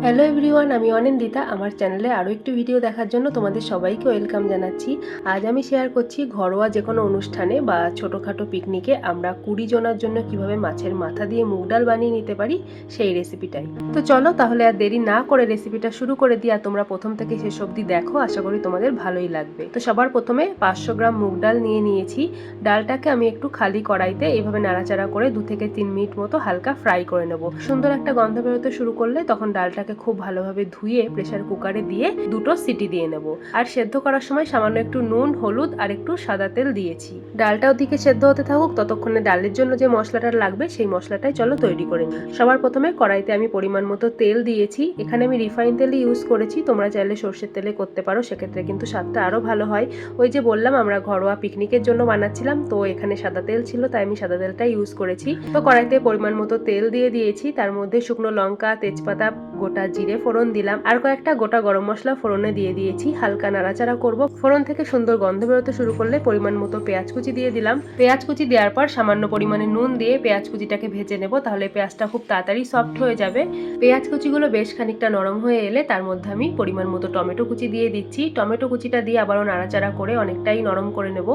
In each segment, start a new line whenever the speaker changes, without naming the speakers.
Hello everyone আমি অনিন্দিতা। আমার চ্যানেলে আরও একটি ভিডিও দেখার জন্য তোমাদের সবাইকে ওয়েলকাম জানাচ্ছি। আজ আমি শেয়ার করছি ঘরোয়া যে কোনো অনুষ্ঠানে বা ছোটোখাটো পিকনিকে আমরা কুড়ি জনের জন্য কীভাবে মাছের মাথা দিয়ে মুগ ডাল বানিয়ে নিতে পারি সেই রেসিপিটাই তো চলো তাহলে আর দেরি না করে রেসিপিটা শুরু করে দিই আর তোমরা প্রথম থেকে শেষ অবধি দেখো, আশা করি তোমাদের ভালোই লাগবে। তো সবার প্রথমে পাঁচশো গ্রাম মুগ ডাল নিয়ে নিয়েছি। ডালটাকে আমি একটু খালি কড়াইতে এইভাবে নাড়াচাড়া করে দু থেকে তিন মিনিট মতো হালকা ফ্রাই করে নেব। সুন্দর একটা গন্ধ বেরোতে শুরু করলে তখন ডালটাকে খুব ভালোভাবে ধুয়ে প্রেসার কুকারে দিয়ে দুটো সিটি দিয়ে নেব। আর সেদ্ধ করার সময় সামান্য একটু নুন, হলুদ আর একটু সাদা তেল দিয়েছি। ডালটা ওদিকে সেদ্ধ হতে থাকুক, ততক্ষণে ডালের জন্য যে মশলাটা লাগবে সেই মশলাটাই চলো তৈরি করে নিই। সবার প্রথমে কড়াইতে আমি পরিমাণ মতো তেল দিয়েছি। এখানে আমি রিফাইন তেলই ইউজ করেছি, তোমরা চাইলে সর্ষের তেলে করতে পারো, সেক্ষেত্রে কিন্তু স্বাদটা আরও ভালো হয়। ওই যে বললাম, আমরা ঘরোয়া পিকনিকের জন্য বানাচ্ছিলাম, তো এখানে সাদা তেল ছিল, তাই আমি সাদা তেলটা ইউজ করেছি। তো কড়াইতে পরিমাণ মতো তেল দিয়ে দিয়েছি, তার মধ্যে শুকনো লঙ্কা, তেজপাতা গোটা জিরে ফোড়ন দিলাম। আর কয়েকটা গোটা গরম মশলা ফোড়নে দিয়ে দিয়েছি। হালকা নাড়াচাড়া করব। ফোড়ন থেকে সুন্দর গন্ধ বেরোতে শুরু করলে পরিমাণ মতো পেঁয়াজ কুচি দিয়ে দিলাম। পেঁয়াজ কুচি দেওয়ার পর সামান্য পরিমাণে নুন দিয়ে পেঁয়াজ কুচিটাকে ভেজে নেব। তাহলে পেঁয়াজটা খুব তাড়াতাড়ি সফট হয়ে যাবে। পেঁয়াজ কুচিগুলো বেশ খানিকটা নরম হয়ে এলে তার মধ্যে আমি পরিমাণ মতো টমেটো কুচি দিয়ে দিচ্ছি। টমেটো কুচিটা দিয়ে আবারও নাড়াচাড়া করে অনেকটাই নরম করে নেব।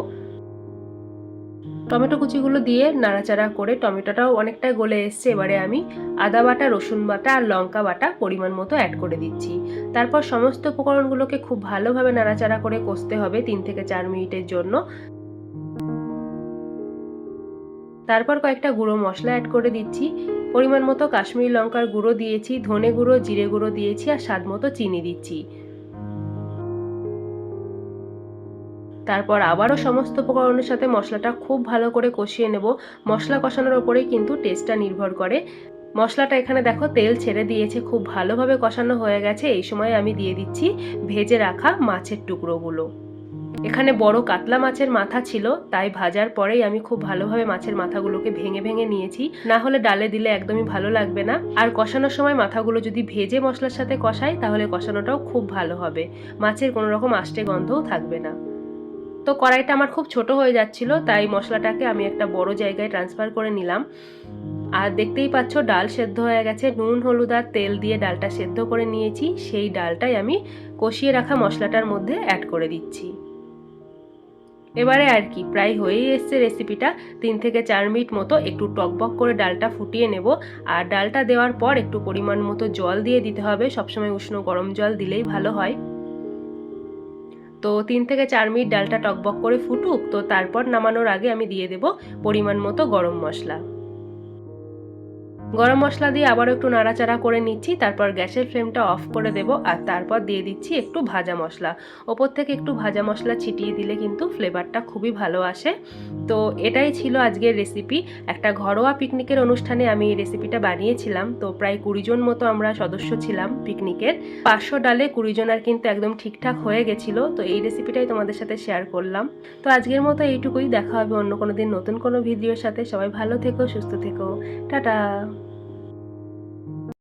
টমেটো কুচিগুলো দিয়ে নাড়াচাড়া করে টমেটোটাও অনেকটা গলে এসছে এবারে আমি আদা বাটা রসুন বাটা আর লঙ্কা বাটা পরিমাণ মতো অ্যাড করে দিচ্ছি। তারপর সমস্ত উপকরণগুলোকে খুব ভালোভাবে নাড়াচাড়া করে কষতে হবে তিন থেকে চার মিনিটের জন্য। তারপর কয়েকটা গুঁড়ো মশলা অ্যাড করে দিচ্ছি। পরিমাণ মতো কাশ্মীরি লঙ্কার গুঁড়ো দিয়েছি ধনে গুঁড়ো জিরে গুঁড়ো দিয়েছি আর স্বাদ মতো চিনি দিচ্ছি। তারপর আবারও সমস্ত উপকরণের সাথে মশলাটা খুব ভালো করে কষিয়ে নেব। মশলা কষানোর ওপরেই কিন্তু টেস্টটা নির্ভর করে। মশলাটা এখানে দেখো, তেল ছেড়ে দিয়েছে, খুব ভালোভাবে কষানো হয়ে গেছে। এই সময় আমি দিয়ে দিচ্ছি ভেজে রাখা মাছের টুকরোগুলো। এখানে বড় কাতলা মাছের মাথা ছিল, তাই ভাজার পরেই আমি খুব ভালোভাবে মাছের মাথাগুলোকে ভেঙে ভেঙে নিয়েছি। না হলে ডালে দিলে একদমই ভালো লাগবে না। আর কষানোর সময় মাথাগুলো যদি ভেজে মশলার সাথে কষাই, তাহলে কষানোটাও খুব ভালো হবে। মাছের কোনো রকম আষ্টে গন্ধও থাকবে না। তো কড়াইটা আমার খুব ছোট হয়ে যাচ্ছিল, তাই মশলাটাকে আমি একটা বড় জায়গায় ট্রান্সফার করে নিলাম। আর দেখতেই পাচ্ছ, ডাল সেদ্ধ হয়ে গেছে। নুন, হলুদ আর তেল দিয়ে ডালটা সেদ্ধ করে নিয়েছি। সেই ডালটাই আমি কষিয়ে রাখা মশলাটার মধ্যে অ্যাড করে দিচ্ছি। এবারে আর কি, প্রায় হয়েই এসছে রেসিপিটা তিন থেকে চার মিনিট মতো একটু টকবক করে ডালটা ফুটিয়ে নেব। আর ডালটা দেওয়ার পর একটু পরিমাণ মতো জল দিয়ে দিতে হবে। সবসময় উষ্ণ গরম জল দিলেই ভালো হয়। তো তিন থেকে চার মিনিট ডালটা টকবক করে ফুটুক, তো তারপর নামানোর আগে আমি দিয়ে দেব পরিমাণ মতো গরম মশলা। গরম মশলা দিয়ে আবারও একটু নাড়াচাড়া করে নিচ্ছি, তারপর গ্যাসের ফ্লেমটা অফ করে দেব আর তারপর দিয়ে দিচ্ছি একটু ভাজা মশলা। ওপর থেকে একটু ভাজা মশলা ছিটিয়ে দিলে কিন্তু ফ্লেভারটা খুবই ভালো আসে। তো এটাই ছিল আজকের রেসিপি। একটা ঘরোয়া পিকনিকের অনুষ্ঠানে আমি এই রেসিপিটা বানিয়েছিলাম। তো প্রায় কুড়ি জন মতো আমরা সদস্য ছিলাম পিকনিকের। পাঁচশো ডালে কুড়ি জন আর কিন্তু একদম ঠিকঠাক হয়ে গেছিল। তো এই রেসিপিটাই তোমাদের সাথে শেয়ার করলাম। তো আজকের মতো এইটুকুই। দেখা হবে অন্য কোনো দিন নতুন কোনো ভিডিওর সাথে। সবাই ভালো থেকো, সুস্থ থেকো। টাটা!